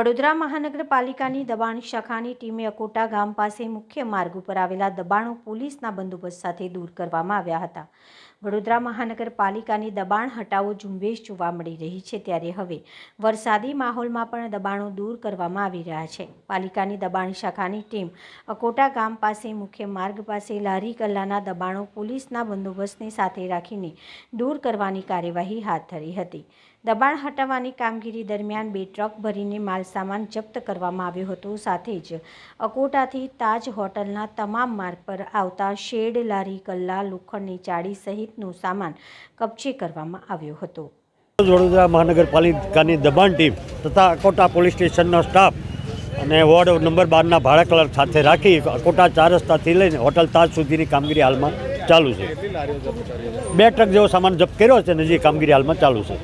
વડોદરા મહાનગરપાલિકાની દબાણ શાખાની ટીમે અકોટા ગામ પાસે મુખ્ય માર્ગ ઉપર આવેલા દબાણો પોલીસના બંદોબસ્ત સાથે દૂર કરવામાં આવ્યા હતા. વડોદરા મહાનગરપાલિકાની દબાણ હટાવો ઝુંબેશ જોવા મળી રહી છે ત્યારે હવે વરસાદી માહોલમાં પણ દબાણો દૂર કરવામાં આવી રહ્યા છે. પાલિકાની દબાણ શાખાની ટીમ અકોટા ગામ પાસે મુખ્ય માર્ગ પાસે લારી કલ્લાના દબાણો પોલીસના બંદોબસ્તને સાથે રાખીને દૂર કરવાની કાર્યવાહી હાથ ધરી હતી. દબાણ હટાવવાની કામગીરી દરમિયાન બે ટ્રક ભરીને માલસામાન જપ્ત કરવામાં આવ્યો હતો. સાથે જ અકોટાથી તાજ હોટલના તમામ માર્ગ પર આવતા શેડ, લારી કલ્લા લોખંડની ચાળી સહિતનો સામાન કબજે કરવામાં આવ્યો હતો. વડોદરા મહાનગરપાલિકાની દબાણ ટીમ તથા અકોટા પોલીસ સ્ટેશનનો સ્ટાફ અને વોર્ડ નંબર બારના ભાડા કલર સાથે રાખી અકોટા ચાર રસ્તાથી લઈને હોટલ તાજ સુધીની કામગીરી હાલમાં ચાલુ છે. બે ટ્રક જેવો સામાન જપ્ત કર્યો છે. જે કામગીરી હાલમાં ચાલુ છે.